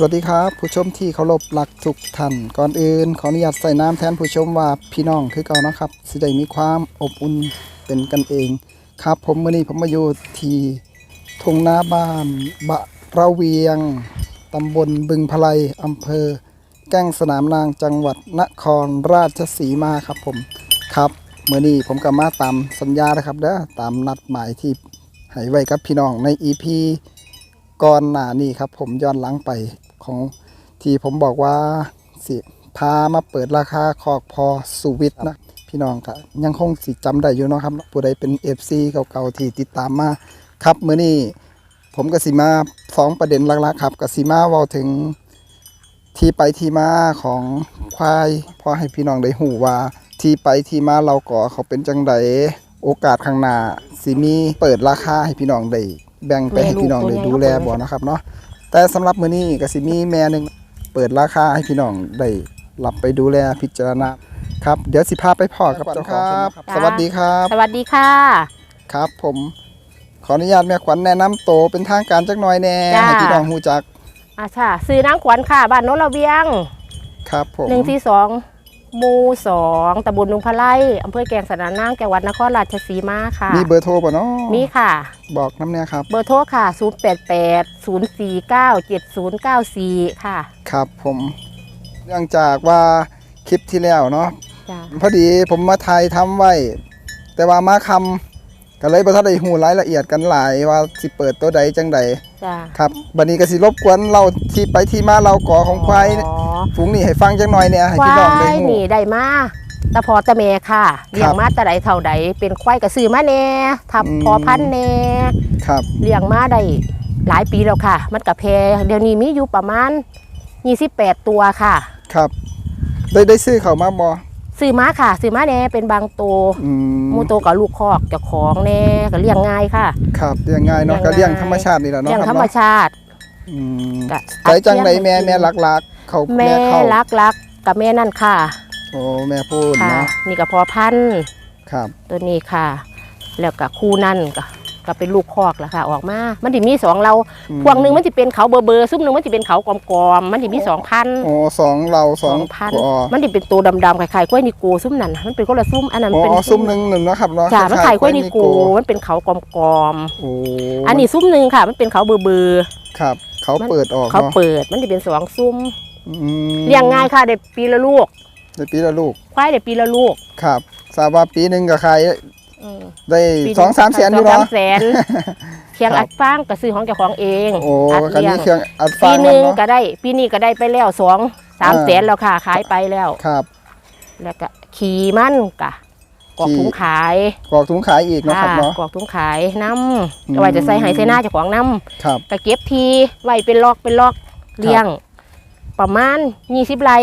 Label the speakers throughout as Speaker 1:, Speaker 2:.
Speaker 1: สวัสดีครับผู้ชมที่เคารพหลักทุกท่านก่อนอื่นขออนุญาตใส่น้ำแทนผู้ชมว่าพี่น้องคือเก่านะครับสิได้มีความอบอุ่นเป็นกันเอง ครับ ผมมื่อนี้ผมมาอยู่ที่ทุ่งนาบ้านบะระเวียงตำบลบึงพลายอำเภอ แก้งสนามนางจังหวัดนครราชสีมาครับผมครับเมื่อนี้ผมก็มาตามสัญญานะครับเด้อตามนัดหมายที่ให้ไว้กับพี่น้องใน EP ก่อนหน้านี้ครับผมย้อนหลังไป ของที่ผมบอกว่าสิพามาเปิดราคาคอกพอสุวิทย์นะพี่น้องก็ยังคงสิจำได้อยู่เนาะครับผู้ใดเป็น FC เก่าๆที่ติดตามมาครับเมื้อนี้ผมก็สิมาสองประเด็นหลักๆครับก็สิมาเว้าถึงที่ไปที่มาของควายพอให้พี่น้องได้หูว่า ที่ไปที่มาเราก่อเขาเป็นจังไดโอกาสข้างหน้าสิมีเปิดราคาให้พี่น้องได้แบ่งไปให้พี่น้องได้ดูแลบ่นะครับเนาะ แต่สำหรับมื้อนี้ก็สิมีแม่หนึงเปิดราคาให้พี่น้องได้รับไปดูแลพิจารณาครับเดี๋ยวสิพาไปพ่อกับเจ้าของครับ
Speaker 2: จ้า
Speaker 1: สวัสดีครับ
Speaker 2: สวัสดีค่ะ
Speaker 1: ครับผมขออนุญาตแม่ขวัญแนะนำโตวเป็นทางการจักหน่อยแน่
Speaker 2: จ้า
Speaker 1: ให้พี่น้องฮู้จัก
Speaker 2: อาชาซื้อนางขวัญค่ะบ้านโนนระเวียง
Speaker 1: ครับผม
Speaker 2: หนึ่งที่สองหมู่สองตำบลนุงพะไลอำเภอแกลงสนานนางจังหวัดนครราชสีมาค่ะ
Speaker 1: มีเบอร์โทรป่ะเนาะ
Speaker 2: มีค่ะ
Speaker 1: บอกน้ำเนี่ยครับ
Speaker 2: เบอร์โทรค่ะ 0 8 8 0 4 9 7 0 9 4 ค่ะ
Speaker 1: ครับผมเนื่องจากว่าคลิปที่แล้วเนาะ
Speaker 2: จ้า
Speaker 1: พอดีผมมาถ่ายทำไว้ แต่ว่ามาคำก็เลยบ่ทันได้หูรายละเอียดกันหลายว่าสิเปิดตัวใดจังใด
Speaker 2: จ้า
Speaker 1: ครับบัดนี้ก็สิรบกวนเราที่ไปที่มาเราก่อของควาย
Speaker 2: อ๋อ
Speaker 1: ฝูงนี่ให้ฟังจังหน่อยเนี่ยให้
Speaker 2: คว
Speaker 1: พี่น้องได้า
Speaker 2: ย
Speaker 1: หู
Speaker 2: นี่ได้มา ตะพอตะเมค่ะเลี้ยงมาแต่ใดเท่าใดเป็นควายกระซื้อมาแน่ทับ
Speaker 1: อืม
Speaker 2: พอพันธุ์แน่
Speaker 1: ครับ
Speaker 2: เลี้ยงมาได้หลายปีแล้วค่ะ มันกับแพเดี๋ยวนี้มีอยู่ประมาณ28ตัวค่ะ
Speaker 1: ครับ ได้ได้ซื้อเขามาบ่
Speaker 2: ซื้อมาค่ะซื้อมาแน่เป็นบางตัว
Speaker 1: อืม
Speaker 2: หมูโตวกับลูกคอกเจ้าของแน่ก็เลี้ยงง่ายค่ะ
Speaker 1: ครับเลี้ยงง่ายเนาะ
Speaker 2: เลี้
Speaker 1: ก็
Speaker 2: ยง
Speaker 1: เลี้ยง
Speaker 2: ง่าย
Speaker 1: ธรรมชาตินี่แหละเนาะ
Speaker 2: เลี้ยง
Speaker 1: ค
Speaker 2: ธร
Speaker 1: รับ
Speaker 2: รม
Speaker 1: เนาะ
Speaker 2: ชาติ
Speaker 1: อืม
Speaker 2: ก็
Speaker 1: ใจจังได
Speaker 2: อัด
Speaker 1: แม่
Speaker 2: เลี้ยง
Speaker 1: แม่ลักๆเขา
Speaker 2: แม่
Speaker 1: เข้า
Speaker 2: รักรักกับแม่นั่นค่ะ
Speaker 1: โอ้แม่พูด
Speaker 2: ค่ะ
Speaker 1: เนาะ
Speaker 2: นี่ก็พอพันธุ์
Speaker 1: ครับ
Speaker 2: ตัวนี้ค่ะ แล้วก็คู่นั่นก็ก็เป็นลูกคอกแหละค่ะ ออกมา มันจะมีสองเรา
Speaker 1: อืม
Speaker 2: พวงหนึ่งมันจะเป็นเขาเบอร์เบอร์ซุ่มหนึ่งมันจะเป็นเขากลมๆมันจะมีสองพัน
Speaker 1: โอ้สองเราสอง
Speaker 2: พัน
Speaker 1: อ๋อ
Speaker 2: มันจะเป็นตัวดำๆคล้ายๆกล้วยนิโกซุ่มนั่นน่ะมันเป็นคนละซุ่มอันนั้น
Speaker 1: อ๋
Speaker 2: เป็น
Speaker 1: อซุ่มหนึ่งหนึ่งเนาะครับเนาะ
Speaker 2: จ้ามัน
Speaker 1: ล้
Speaker 2: ขายกล้วย
Speaker 1: ๆ
Speaker 2: นิโกมันเป็นเขากลม
Speaker 1: โอ้
Speaker 2: ๆอันนี้ซุ่มหนึ่งค่ะ มันเป็นเขาเบอร์เบอร์
Speaker 1: ครับ เขาเปิดออก
Speaker 2: เขา
Speaker 1: เนาะ
Speaker 2: เปิดมันจะเป็นสองซุ่ม
Speaker 1: อืม
Speaker 2: เลี้ยงง่ายค่ะได้ปีละลูก
Speaker 1: ในปีละลูก
Speaker 2: ควายได้ปีละลูก
Speaker 1: ครับทราบว่าปีหนึ่งก็ขาย
Speaker 2: อืม
Speaker 1: ได้
Speaker 2: ปีหนึ่
Speaker 1: สองสามแสนอยู่
Speaker 2: สอง
Speaker 1: เนาะ
Speaker 2: สามแสนเคียง
Speaker 1: ครับ
Speaker 2: อัดฟางก็ซื้อของเจ้าของเอง
Speaker 1: โอ้
Speaker 2: อัด
Speaker 1: คัน
Speaker 2: เลี้ยง
Speaker 1: นี้เครื่องอัด
Speaker 2: ปี
Speaker 1: ฟาง
Speaker 2: ห
Speaker 1: มัน
Speaker 2: นึ่ง
Speaker 1: เนาะ
Speaker 2: ก็ได้ ปีนี้ก็ได้ไปแล้วสองสาม
Speaker 1: อ่า
Speaker 2: แสนแล้วค่ะขายไปแล้ว
Speaker 1: ครับ
Speaker 2: แล้วก็ขี่มันกะกรอก
Speaker 1: ขี่
Speaker 2: ถุงขาย
Speaker 1: กรอกถุงขายอีกเนาะครับเนาะ
Speaker 2: กรอกถุงขายน้
Speaker 1: อืมำ
Speaker 2: เอาไว้จะใส่ไห้ใส่หน้าเจ้าของน้
Speaker 1: ครับำ
Speaker 2: ก็เก็บทีไว้เป็นล็อกเป็นล็อกเลี้ยง ประมาณยี่สิบไร่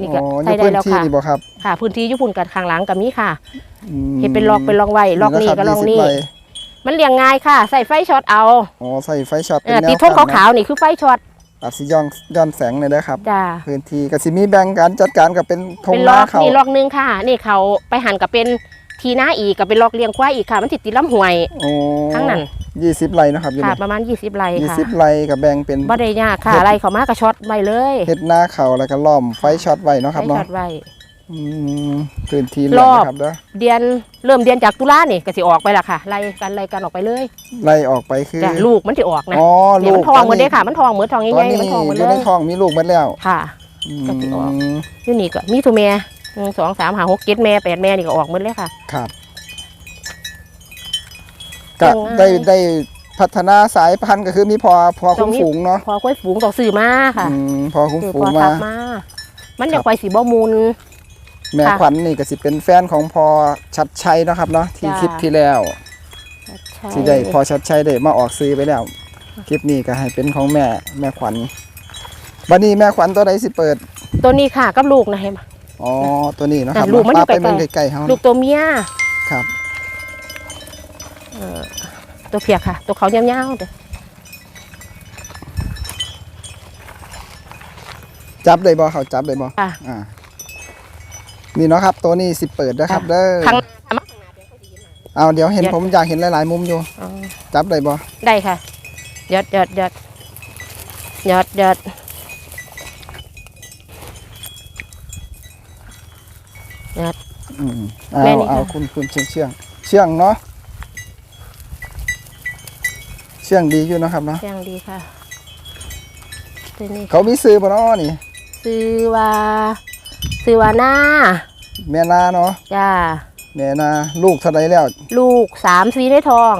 Speaker 2: นี่ก็
Speaker 1: อ๋ออ
Speaker 2: ใส่
Speaker 1: ยู่
Speaker 2: ได้
Speaker 1: พื้น
Speaker 2: แล้ว
Speaker 1: ที่
Speaker 2: ค่ะ
Speaker 1: นี่บ่ครับ
Speaker 2: ค่ะพื้นที่อยุพุ่นกันข้างหลังกับมีค่ะ
Speaker 1: อืม
Speaker 2: เห็นเป็นล็อกเป็นล็อกไว้ล็อกนี่ะ
Speaker 1: ครับ
Speaker 2: ก็ล็อก
Speaker 1: 20
Speaker 2: นี่
Speaker 1: ไร่
Speaker 2: มันเลี้ยงง่ายค่ะ ใส่ไฟช็อตเอา
Speaker 1: อ๋อใส่ไฟช็อต
Speaker 2: เออ
Speaker 1: เป็นแนว
Speaker 2: ติดท่ง
Speaker 1: ตั้ง
Speaker 2: ขาวๆนี่คือไฟช็อต
Speaker 1: อาจสิย้อนย้อนแสงเลยนะครับ
Speaker 2: จ้า
Speaker 1: พื้นที่ก็สิมีแบ่งการจัดการกับเป็นทง
Speaker 2: เป็น
Speaker 1: ห
Speaker 2: ล็
Speaker 1: น้า
Speaker 2: อก
Speaker 1: เขา
Speaker 2: นี่ล็อกหนึงค่ะ นี่เขาไปหันกับเป็นทีหน้าอีกกับเป็นล็อกเลี้ยงควายอีกค่ะ มันติดติดลำห้วย
Speaker 1: โอ้
Speaker 2: ทั้งนั้น
Speaker 1: ยี่สิบไร่นะครับอยู่
Speaker 2: ค่ะ
Speaker 1: นี่
Speaker 2: ประมาณ 20ไร่
Speaker 1: ยี่
Speaker 2: ค่ะ
Speaker 1: สิบไร่กับแบ่งเป็น
Speaker 2: บ่ได้ยากค่ะ
Speaker 1: เฮ็ด
Speaker 2: ไร่เขามากระช็อตไว้เลย
Speaker 1: เฮ็ดหน้าเขาแล้วก็ล้อมไฟช็อตไว้เนาะครับ
Speaker 2: ไฟ
Speaker 1: เนาะ
Speaker 2: ช็อตไว้
Speaker 1: อืมพื้นที่เหลื
Speaker 2: ร
Speaker 1: อ
Speaker 2: อบ
Speaker 1: นะครับเด้อ
Speaker 2: เดือนเริ่มเดือนจากตุลานี่ก็สิออกไปละค่ะไล่กันไล่กันออกไปเลย
Speaker 1: ไล่ออกไปคือ
Speaker 2: จ้ะลูกมันสิออกนะ
Speaker 1: อ๋อ
Speaker 2: เดี๋ยว
Speaker 1: ลู
Speaker 2: มั
Speaker 1: ก
Speaker 2: นทองหมดเด้ค่ะ มันทองเหมือนทอง
Speaker 1: ตอน
Speaker 2: ใหญ่
Speaker 1: นี้
Speaker 2: ๆมันทองหมด
Speaker 1: อ
Speaker 2: เล
Speaker 1: ยู่ใน
Speaker 2: ย
Speaker 1: ท้องมีลูกหมดแล้ว
Speaker 2: ค่ะ
Speaker 1: อื
Speaker 2: ก็สิออก
Speaker 1: ม
Speaker 2: อยู่นี่ก็มีตัวแม่หนึ่งสองสามห้าหกเจ็ดแม่แปดแม่นี่ก็ออกหมดเลยค่ะ
Speaker 1: ครับ ก็
Speaker 2: ยังไง
Speaker 1: ได้ได้พัฒนาสายพันธุ์ก็คือมีพอพอ
Speaker 2: ต้
Speaker 1: คุ้
Speaker 2: อง
Speaker 1: ม
Speaker 2: มี
Speaker 1: ฝูงเนาะ
Speaker 2: พอค่อยฝูงต่อซื้อมาค่ะ
Speaker 1: อืมพอคุ้ม
Speaker 2: ซื้อ
Speaker 1: ฝู
Speaker 2: พ
Speaker 1: ง
Speaker 2: อ
Speaker 1: มา
Speaker 2: ทับมามันอยากไปสีบ่มูล
Speaker 1: แม่
Speaker 2: ค่ะ
Speaker 1: ขวัญนี่ก็สิเป็นแฟนของพอชัดชัยเนาะครับเนาะที่
Speaker 2: จ้า
Speaker 1: คลิปที่แล้ว
Speaker 2: ใช่
Speaker 1: ที่ได้พอชัดชัยได้มาออกซื้อไปแล้ว คลิปนี้ก็ให้เป็นของแม่แม่ขวัญบัดนี้แม่ขวัญตัวใดสิเปิด
Speaker 2: ตัวนี้ค่ะกับลูกนะเห็นไหม
Speaker 1: อ๋อตัวนี้เนาะครับ
Speaker 2: แต่ลูกมันอยู่
Speaker 1: ป้าไป
Speaker 2: ไกลๆ
Speaker 1: เมืองไกลๆเฮา
Speaker 2: ลูกตัวเมีย
Speaker 1: ครับ
Speaker 2: ตัวเพียกค่ะ ตัวเขาเงี้ยวๆเด้อ
Speaker 1: จับเลยบอเขาจับเลย
Speaker 2: บอ
Speaker 1: อ่า นี่เนาะครับ ตัวนี้สิเปิดนะครับเด้อ
Speaker 2: ข้างหา
Speaker 1: เอาเดี๋ยวเห็นผมอยากเห็นหลาย ๆ มุมอยู่จับเลยบอ
Speaker 2: ได้ค่ะยอดยอดยอดยอดยอด
Speaker 1: อืมเอาเอาคุณคุณเชียงเชียงเชียงเนาะ เชียงดีอยู่เนาะครับเนาะ
Speaker 2: เสียงดีค่ะตัวนี้
Speaker 1: เขามีซื้อบ่เนาะนี่
Speaker 2: ซื้อว่าซื้อว่าหน้า
Speaker 1: แม่นาเนาะ
Speaker 2: จ้า
Speaker 1: แม่นาลูกเท่าไรแล้ว
Speaker 2: ลูกสามสีได้ทอง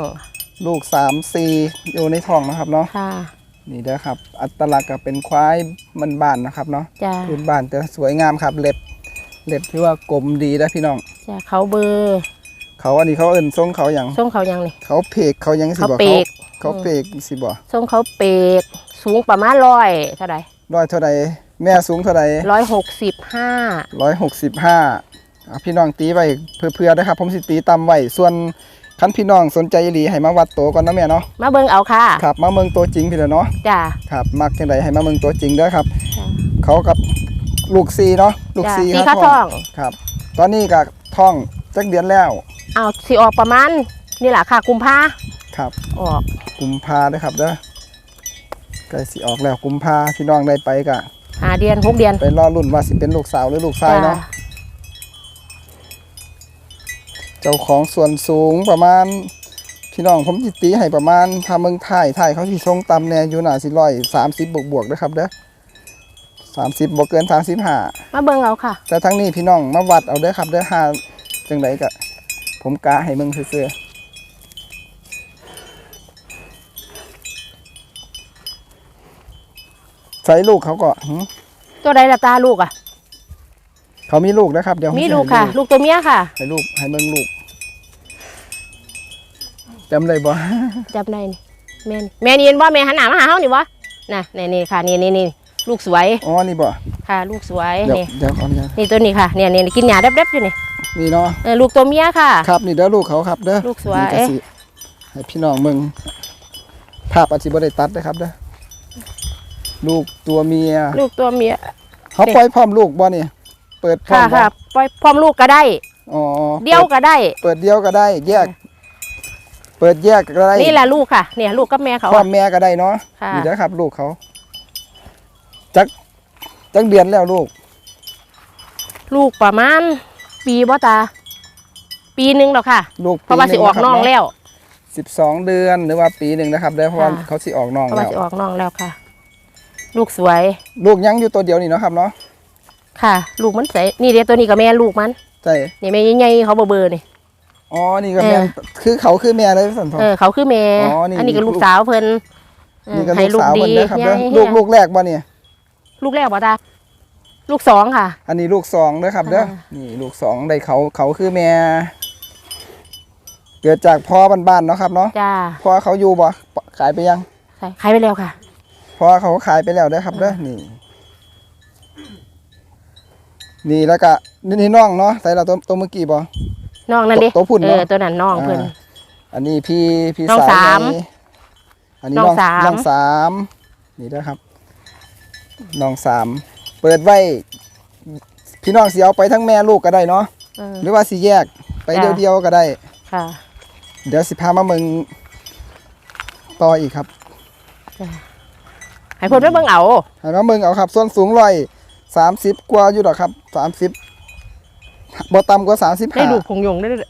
Speaker 1: ลูกสามสี่อยู่ในท้องนะครับเนาะ
Speaker 2: ค่ะ
Speaker 1: นี่เด้อครับ อัตลักษณ์ก็เป็นควายมันบ้านๆนะครับเนาะ
Speaker 2: จ้า
Speaker 1: พื้นบ้านแต่สวยงามครับเล็บเล็บที่ว่ากลมดีนะพี่น้อง
Speaker 2: จ้าเขาเบอร์
Speaker 1: เขาอันนี้เขาเอิ้นทรงเขาอย่าง
Speaker 2: ทรงเขายังนี่
Speaker 1: เขาเพกเขายังสิ
Speaker 2: เขา
Speaker 1: บ่
Speaker 2: เปก
Speaker 1: เขาเพกสิบ่
Speaker 2: ทรงเขาเปก สูงประมาณร้อยเท่าไหร่
Speaker 1: ร้อยเท่าใดแม่สูงเท่าใด
Speaker 2: ร้อยหกสิบห้า
Speaker 1: ร้อยหกสิบห้าพี่น้องตีไว้เพื่อๆนะครับ ผมสิตีตำไว้ส่วนคันพี่น้องสนใจอีหลีให้มาวัดโตวก่อนนะแม่เนาะ
Speaker 2: มาเบิ่งเอาค่ะ
Speaker 1: ครับมาเมืองตัวจริงพี่เด้อเนาะ
Speaker 2: จ้า
Speaker 1: ครับมักจังไดให้มาเมืองตัวจริงเด้อครับ
Speaker 2: จ้ะ
Speaker 1: เขากับลูกซีเนาะลูก
Speaker 2: จ้า
Speaker 1: ซี
Speaker 2: สี
Speaker 1: ค
Speaker 2: ข้า
Speaker 1: รับ
Speaker 2: ทอง
Speaker 1: ครับ ตอนนี้ก็ท้องจักเดือนแล้ว
Speaker 2: เอาสีออกประมาณนี่แหละค่ะกุมภา
Speaker 1: ครับ
Speaker 2: ออก
Speaker 1: กุมภาเด้อครับเด้อใกล้สิออกแล้วกุมภาพี่น้องได้ไปก็
Speaker 2: หาเดือนหกเดือน
Speaker 1: ไปรอรุ่นว่าสิเป็นลูกสาวหรือลูกชายเนาะ
Speaker 2: จ้
Speaker 1: เจ้าของส่วนสูงประมาณ พี่น้องผมจิตีให้ประมาณถ้าเมืองไทยไทยเขาสิทรงตำแนอยู่หน่าสิร้อยสามสิบบวกบวกๆนะครับเด้อสามสิบบวกเกินสามสิบห้า
Speaker 2: มาเบิ่งเอาค่ะ
Speaker 1: แต่ทั้งนี้พี่น้องมาวัดเอาเด้อครับเด้อห้าจังไดก็ผมกะให้มึงซื่อๆ ใส่ลูกเขาก็หึ
Speaker 2: ตัวใดละตาลูกอะ
Speaker 1: เขามีลูกนะครับ เดี๋ยวผ
Speaker 2: มี
Speaker 1: สิ
Speaker 2: ลูก
Speaker 1: ให้
Speaker 2: ค่ะ ลูกตัวเมียค่ะ
Speaker 1: ให้ลูกให้เมืองลูกจำได้บ่
Speaker 2: จำได้นี่แม่นแม่นี่เห็นว่าแม่หันหน้ามาหาเฮานี่วะน่ะนี่นี่ค่ะนี่นี่นี่ลูกสวย
Speaker 1: อ๋อนี่บ่
Speaker 2: ค่ะ ลูกสวย
Speaker 1: เดี๋ยว
Speaker 2: นี่
Speaker 1: เดี๋ยวขออนุญาต
Speaker 2: นี่ตัวนี้ค่ะเนี่ยเนี่ยกินหญ้าเด็บๆอยู่นี่
Speaker 1: นี่เนาะ
Speaker 2: เออลูกตัวเมียค่ะ
Speaker 1: ครับ นี่เด้อลูกเขาครับเด้อ
Speaker 2: ลูกสวย
Speaker 1: นี่สิให้พี่น้องมึงภาพอาจสิบ่ได้ตัดนะครับเด้อ ลูกตัวเมีย
Speaker 2: ลูกตัวเมีย
Speaker 1: เขาปล่อยพร้อมลูกบ่นี่เปิดพร้อ
Speaker 2: ค่ะ
Speaker 1: มบ่
Speaker 2: ค่ะปล่อยพร้อมลูกก็ได้
Speaker 1: อ๋อ
Speaker 2: เดียวก็ได้
Speaker 1: เปิดเดียวก็ได้ แยก เปิดแยกก็ได้
Speaker 2: นี่แหละลูกค่ะ เนี่ยลูกกับแม่เขา
Speaker 1: พ่อ
Speaker 2: อะ
Speaker 1: แม่ก็ได้เนาะ
Speaker 2: ค่ะ
Speaker 1: นี่นะครับ ลูกเขา จักจักเดือนแล้วลูก
Speaker 2: ลูกประมาณ ปีบ่ตา ปีหนึงแล้วค่ะ
Speaker 1: ลูก
Speaker 2: เพราะว่าสิออกน้องแล้ว
Speaker 1: สิบสองเดือนหรือว่าปีหนึ่งนะครับเด้อเพราะว่า
Speaker 2: ค่ะ
Speaker 1: เขาสิออกน้อง
Speaker 2: เพราะว่า
Speaker 1: แล้ว
Speaker 2: สิออกน้องแล้วค่ะ ลูกสวย
Speaker 1: ลูกยังอยู่ตัวเดียวนี่เนาะครับเนาะ
Speaker 2: ค่ะ ลูกมันใสนี่เดี๋ยวตัวนี้กับแม่ลูกมัน
Speaker 1: ใช่
Speaker 2: นี่แม่ใหญ่ๆเขาเบอร์เบอร์นี่
Speaker 1: อ๋อนี่ก็แม่นคือเขาคือแม่เลยสันทอง
Speaker 2: เออเขาคือแม่
Speaker 1: อ๋อนี่
Speaker 2: อันนี้ก็ลูกสาวเพิ่นเออ
Speaker 1: นี่ก็
Speaker 2: ให้
Speaker 1: ลูกสาว
Speaker 2: ดี
Speaker 1: เพิ่นนะครับ
Speaker 2: ให
Speaker 1: เด้
Speaker 2: ญ่
Speaker 1: อลูกลูกแรกบ่เนี่ย
Speaker 2: ลูกแรกบ่ตาลูกสองค่ะ
Speaker 1: อันนี้ลูกสองเด้อครับเด้อ
Speaker 2: ค่ะ
Speaker 1: นี่ลูกสองได้เขาเขาคือแม่เกิดจากพ่อบ้านๆเนาะครับเนาะ
Speaker 2: จ้า
Speaker 1: พ่อเขาอยู่บ่ขายไปยัง
Speaker 2: ใส่ขายไปแล้วค่ะ
Speaker 1: พ่อเขาขายไปแล้วเด้อครับเด้อนี่ นี่แล้วก็นี่นี่น้องเนาะใส่เราตัวตัวเมื่อกี้บ่
Speaker 2: น้องนั่นดิ
Speaker 1: ตัวพุ่น
Speaker 2: เอ
Speaker 1: เนอะ
Speaker 2: อตัวนั้นน้องเพิ่น
Speaker 1: อ่า อันนี้พี่พี่
Speaker 2: น้อง
Speaker 1: สาว
Speaker 2: สาม
Speaker 1: ไงอันนี้
Speaker 2: น้
Speaker 1: น้
Speaker 2: อ
Speaker 1: องง
Speaker 2: สาม
Speaker 1: น้องสามนี่เด้อครับน้องสามเปิดไว้พี่น้องสิเอาไปทั้งแม่ลูกก็ได้เนาะ
Speaker 2: เออ
Speaker 1: หรือว่าสิแยกไป
Speaker 2: จ้ะ
Speaker 1: เดียวๆก็ได้
Speaker 2: ค่ะ
Speaker 1: เดี๋ยวสิพามาเมืองต่ออีกครับ
Speaker 2: ให้เพิ่นไปเบิ่งเอา
Speaker 1: ให้มาเมืองเอาครับ ส่วนสูงร้อยสามสิบกว่าอยู่ดอกครับสามสิบบ่ต่ำกว่าสามสิบ
Speaker 2: ได้
Speaker 1: ห้า
Speaker 2: ลูกผงยงได้ด้วย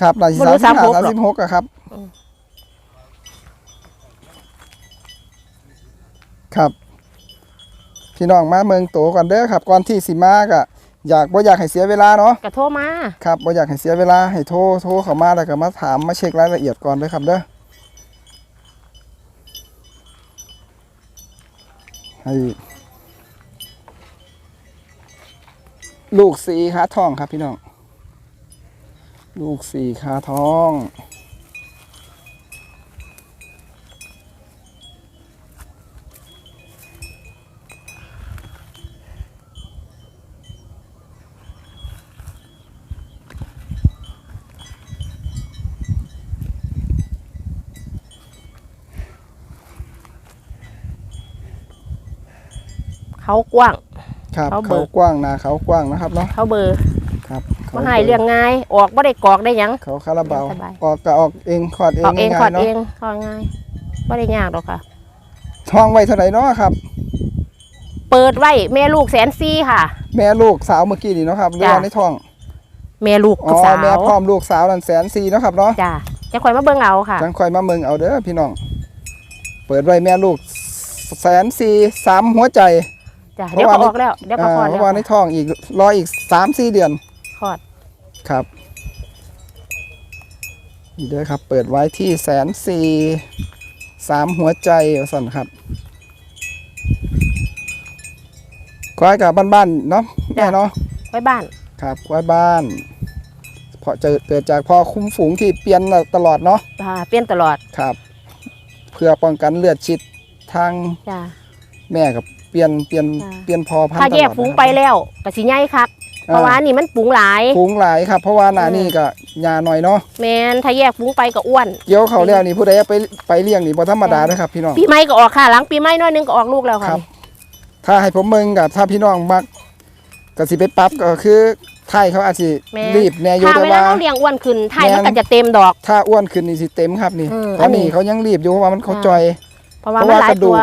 Speaker 1: ครับหลาย
Speaker 2: บ่
Speaker 1: สาม
Speaker 2: รู้
Speaker 1: สิบห้า
Speaker 2: 36หร
Speaker 1: สาม
Speaker 2: อก
Speaker 1: สิบหกอะครับ
Speaker 2: อืม
Speaker 1: ครับ พี่น้องมาเมืองโตก่อนเด้อครับ ก่อนที่สิมาก็อยากบ่อยากให้เสียเวลาเนาะ
Speaker 2: กระโทรมา
Speaker 1: ครับบ่อยากให้เสียเวลาให้โทรโทรเข้ามาแล้วก็มาถามมาเช็ครายละเอียดก่อนเด้อครับเด้อ ให้ลูกสีขาทองครับพี่น้อง ลูกสีขาทอง
Speaker 2: เขากว้าง
Speaker 1: ครับ
Speaker 2: เขาเบิ
Speaker 1: เขา
Speaker 2: ก
Speaker 1: กว้างนาเขากว้างนะครับเนาะ
Speaker 2: เขาเบอร์
Speaker 1: ครับเขา
Speaker 2: บ่ให้เรื่องง่าย ออกบ่ได้กรอกได้หยัง
Speaker 1: เขาคาราบาว
Speaker 2: สบาย
Speaker 1: ออกก็ออกเองขอดเอง
Speaker 2: ออกเอง
Speaker 1: ง่า
Speaker 2: ขอยด
Speaker 1: ๆเนาะ
Speaker 2: เองขอดง่ายบ่ได้ยากหรอกค่ะ
Speaker 1: ทองไว้เท่าไหร่เนาะครับ
Speaker 2: เปิดไว้แม่ลูกแสนซี่ค่ะ
Speaker 1: แม่ลูกสาวเมื่อกี้นี่เนาะครับเรือ
Speaker 2: จ้ะ
Speaker 1: ในท้อง
Speaker 2: แม่ลูก
Speaker 1: อ๋อ
Speaker 2: สาว
Speaker 1: แม่พร้อมลูกสาวนั่นแสนสี่เนาะครับเนาะ
Speaker 2: จ้ะจะคอยมาเบิ่งเอาค่ะ
Speaker 1: จังคอยมาเมืองเอาเด้อพี่น้อง เปิดไว้แม่ลูกแสนสี่สามหัวใจ
Speaker 2: จ้ะ
Speaker 1: เพ
Speaker 2: เดี๋ยว
Speaker 1: ราะ
Speaker 2: ก็
Speaker 1: ว่า
Speaker 2: ออกแล้วเดี๋ยวก็
Speaker 1: อ่า
Speaker 2: คลอด
Speaker 1: เพ
Speaker 2: แล้ว
Speaker 1: ราะว่าในท้องอีกรออีกสามสี่เดือน
Speaker 2: คลอด
Speaker 1: ครับนี่เด้อครับ เปิดไว้ที่แสนสี่สามหัวใจว่าสั่นครับควายกับบ้านๆเนาะแม่เนาะ
Speaker 2: ไว้บ้าน
Speaker 1: ครับควายบ้านเพราะเจอเกิดจากพ่อคุ้มฝูงที่เปลี่ยนตลอดเนาะ
Speaker 2: อ่าเปลี่ยนตลอด
Speaker 1: ครับ เพื่อป้องกันเลือดชิดทาง
Speaker 2: จ้ะ
Speaker 1: แม่กับ เปลี่ยนเปลี่ยน
Speaker 2: อ่า
Speaker 1: เปลี่ยนพอพันธุ์
Speaker 2: ถ้า
Speaker 1: ตลอด
Speaker 2: แยกฝูงไปแล้วก็สิใหญ่คักเพราะว่านี่มันฝูงหลาย
Speaker 1: ฝูงหลายครับ เพราะว่าหนานี่ก็ยาหน่อยเนาะ
Speaker 2: แมนถ้าแยกฝูงไปก็อ้วน
Speaker 1: เกี่ยวเขาแล้วนี่ผู้ใดเอาไปไปเลี้ยงนี่บ่ธรรมดานะครับพี่น้อง
Speaker 2: ปีใหม่ก็ออกค่ะ หลังปีใหม่น้อยหนึงก็ออกลูกแล้ว
Speaker 1: ค
Speaker 2: ค่ะ
Speaker 1: รับ ถ้าให้ผมเมืองกับถ้าพี่น้องมักก็สิไปปรับก็คือไทยเขาอาจสิ
Speaker 2: แม่
Speaker 1: รีบแน่อยู่
Speaker 2: ถ้า
Speaker 1: แต่
Speaker 2: เวลา
Speaker 1: ว่า
Speaker 2: เราเลี้ยงอ้วนขึ้นไทย
Speaker 1: แม่น
Speaker 2: มันก็จะเต็มดอก
Speaker 1: ถ้าอ้วนขึ้นนี่สิเต็มครับนี่
Speaker 2: อืม
Speaker 1: ตอนนี้
Speaker 2: อันนี้
Speaker 1: เขายังรีบอยู่เพราะว่ามันเขา
Speaker 2: อ่า
Speaker 1: จอย
Speaker 2: เพราะว่า
Speaker 1: เพ
Speaker 2: มัน
Speaker 1: ราะว่า
Speaker 2: หลาย
Speaker 1: กระดู
Speaker 2: ตัว
Speaker 1: ก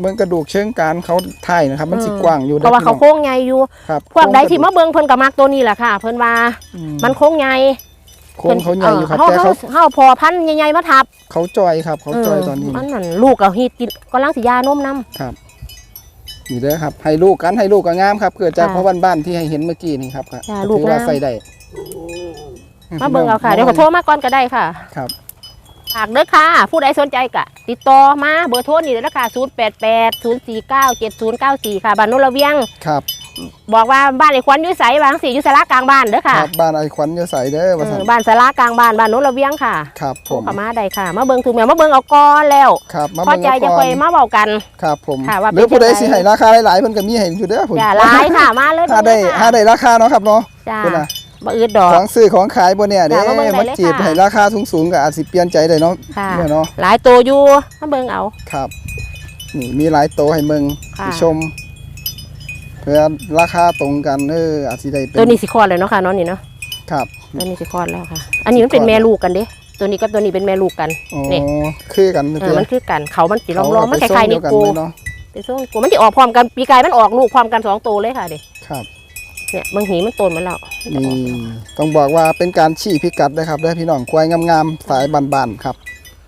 Speaker 1: เมืองกระดูกเชิงกรารเขาไทยนะครับ มันสิ
Speaker 2: อืม
Speaker 1: กว้างอยู่
Speaker 2: เพราะว่าเขา
Speaker 1: ด้อ
Speaker 2: โค้งใหญ่อยู่
Speaker 1: พี่น้องครับ
Speaker 2: พวกใด
Speaker 1: โค้ง
Speaker 2: ที่มาเบิ่งเพิ่นก็มักตัวนี้แหละค่ะ เพิ่นว่า
Speaker 1: อื
Speaker 2: มันโค้งใหญ่
Speaker 1: โค้งเขาใหญ่อยู่ครับ
Speaker 2: เฮา
Speaker 1: แต่
Speaker 2: เฮา
Speaker 1: เขา
Speaker 2: เฮาพอพันธุ์ใหญ่ๆมาทับ
Speaker 1: เขาจอยครับ เขาจอยตอนนี้
Speaker 2: อันนั้นลูกก็ฮิตกินกำลังสิยานมนํ
Speaker 1: นี่เด้อครับ ให้ลูกกันให้ลูกก็งามครับเกิดจาก
Speaker 2: ค่ะ
Speaker 1: เพราะบ้านๆที่ให้เห็นเมื่อกี้นี่ครับครับ
Speaker 2: จ้ะ
Speaker 1: ถือ
Speaker 2: ลูก
Speaker 1: ว่างา
Speaker 2: ม
Speaker 1: ใส่ได้
Speaker 2: มาเบิ่งเอาค่ะเดี๋ยวขอโทรมาก่อนก็ได้ค่ะ
Speaker 1: ครับ
Speaker 2: ฝากเด้อค่ะ ผู้ใดสนใจก็ติดต่อมาเบอร์โทรนี่เลยนะคะ088 049 7094 ค่ะบ้านโนนละเวียง
Speaker 1: ครับ
Speaker 2: บอกว่าบ้านไอ้ควันอยุ่ใสบางสีอยู่สารากลางบ้านเด้อค่ะ
Speaker 1: ครับบ้านไอ้ขวัญจะใส่เด้อว่า
Speaker 2: เอ
Speaker 1: ซั่
Speaker 2: อนบ้านสารากลาง บ้านบ้านโนนละเวียงค่ะ
Speaker 1: ครับผ
Speaker 2: โทร
Speaker 1: ม
Speaker 2: เข้ามาได้ค่ะ มาเบิ่งถูกแม่มาเบิ่งเอาก่อนแล้ว
Speaker 1: ครับมา
Speaker 2: พอ
Speaker 1: เบิ่ง
Speaker 2: ใจ
Speaker 1: เอา
Speaker 2: จะ
Speaker 1: ก่อ
Speaker 2: ค่อย
Speaker 1: น
Speaker 2: มาเว้ากัน
Speaker 1: ครับผม
Speaker 2: ค่ะว่า
Speaker 1: หรือผู้ใด
Speaker 2: เป็นจังได
Speaker 1: สิให้ราคาหลายๆเพิ่นก็มีให้อยู่เด้อพุ่น
Speaker 2: จ้าหลายค่ะมาเลย
Speaker 1: ถ้าได้
Speaker 2: เบิ่งเลย
Speaker 1: ถ้า
Speaker 2: ค่ะ
Speaker 1: ได้ราคาเนาะครับเนาะ
Speaker 2: จ้า
Speaker 1: เพิ่นน่ะ
Speaker 2: บ่อืดดอก
Speaker 1: ของซื้อของขายบ่เนี่ยเด้
Speaker 2: จ้ะมาเบิ่งได้
Speaker 1: มา
Speaker 2: เลย
Speaker 1: จีบ
Speaker 2: ค่ะ
Speaker 1: ให้ราคาสูงๆก็อาจสิเปลี่ยนใจได้เนาะ
Speaker 2: ค่ะ
Speaker 1: เนี่ยเนาะ
Speaker 2: หลายตัวอยู่มาเบิ่งเอา
Speaker 1: ครับ นี่มีหลายโตให้เมือง
Speaker 2: ค่ะ
Speaker 1: ผู้ชม เพื่อราคาตรงกันเอออาจสิได้เป็น
Speaker 2: ตัวนี้สิคลอดเลยเนาะค่ะเน้องนี่เนาะ
Speaker 1: ครับ
Speaker 2: ตัวนี้สิคลอดแล้วค่ะ อันนี้มันเป็นแม่ลูกกันเด้ตัวนี้กับตัวนี้เป็นแม่ลูกกัน
Speaker 1: อ๋อ
Speaker 2: นี่
Speaker 1: คือกัน
Speaker 2: เออมันคือกันเขามันสีล้อมๆมันค
Speaker 1: เข
Speaker 2: ล้ายๆ
Speaker 1: เดี
Speaker 2: นิ
Speaker 1: วกัน
Speaker 2: โก้
Speaker 1: เลยเนาะ
Speaker 2: เป็นส้มกูมันจะออกพร้อมกันปีกายมันออกลูกพร้อมกันสองตัวเลยค่ะเด็
Speaker 1: ครับ
Speaker 2: เนี่ยบางหีมันโตนมาแล้ว
Speaker 1: นี่ต้องบอกว่าเป็นการชี้พิกัดนะครับเด้อพี่น้องควายงามๆสายบานๆครับ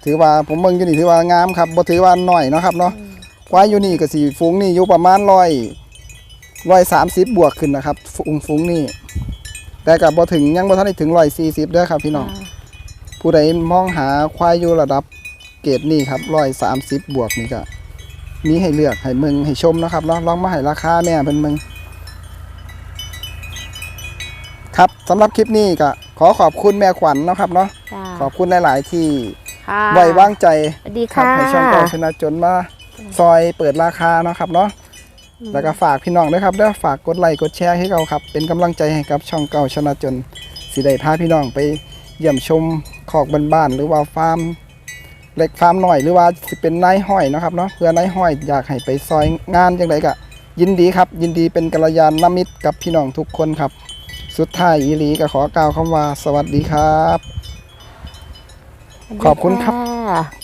Speaker 1: ถือว่าผมเบิ่งอยู่นี่ถือว่างามครับบ่ถือว่าน้อยเนาะครับเนาะควายอยู่นี่ก็สิฝูงนี่อยู่ประมาณร้อยร้อยสามสิบบวกขึ้นนะครับฝูงฝูงนี่แต่ก็บ่ถึงยังบ่ทันได้ถึงร้อยสี่สิบเด้อครับพี่น้องผู้ใดมองหาควายอยู่ระดับเกรดนี่ครับร้อยสามสิบบวกนี่ก็มีให้เลือกให้มึงให้ชมนะครับเนาะลองมาให้ราคาแม่เป็นมึง ครับสำหรับคลิปนี้ก็ขอขอบคุณแม่ขวัญเนาะครับเนาะ
Speaker 2: จ้า
Speaker 1: ขอบคุณหลาย ๆ ที่
Speaker 2: ค่ะ
Speaker 1: ไว้วางใจ
Speaker 2: สวัสดี
Speaker 1: ครั
Speaker 2: ค่ะ
Speaker 1: ให้ช่องเก่าชนะจนมาซอยเปิดราคาเนาะครับเนาะแล้วก็ฝากพี่น้องด้วยครับเด้อฝากกดไลค์กดแชร์ให้เราครับ เป็นกำลังใจให้กับช่องเก่าชนะจนสิได้พาพี่น้องไปเยี่ยมชมขอกบ้านๆหรือว่าฟาร์มเล็กฟาร์มหน่อยหรือว่าสิเป็นนายห้อยเนาะครับเนาะเพื่อนายห้อยอยากให้ไปซอยงานจังไดก็ยินดีครับ ยินดีเป็นกัลยาณมิตรกับพี่น้องทุกคนครับ สุดท้ายอีหลีก็ขอกล่าวคำว่า สวัสดีครับ ขอบคุณครับะ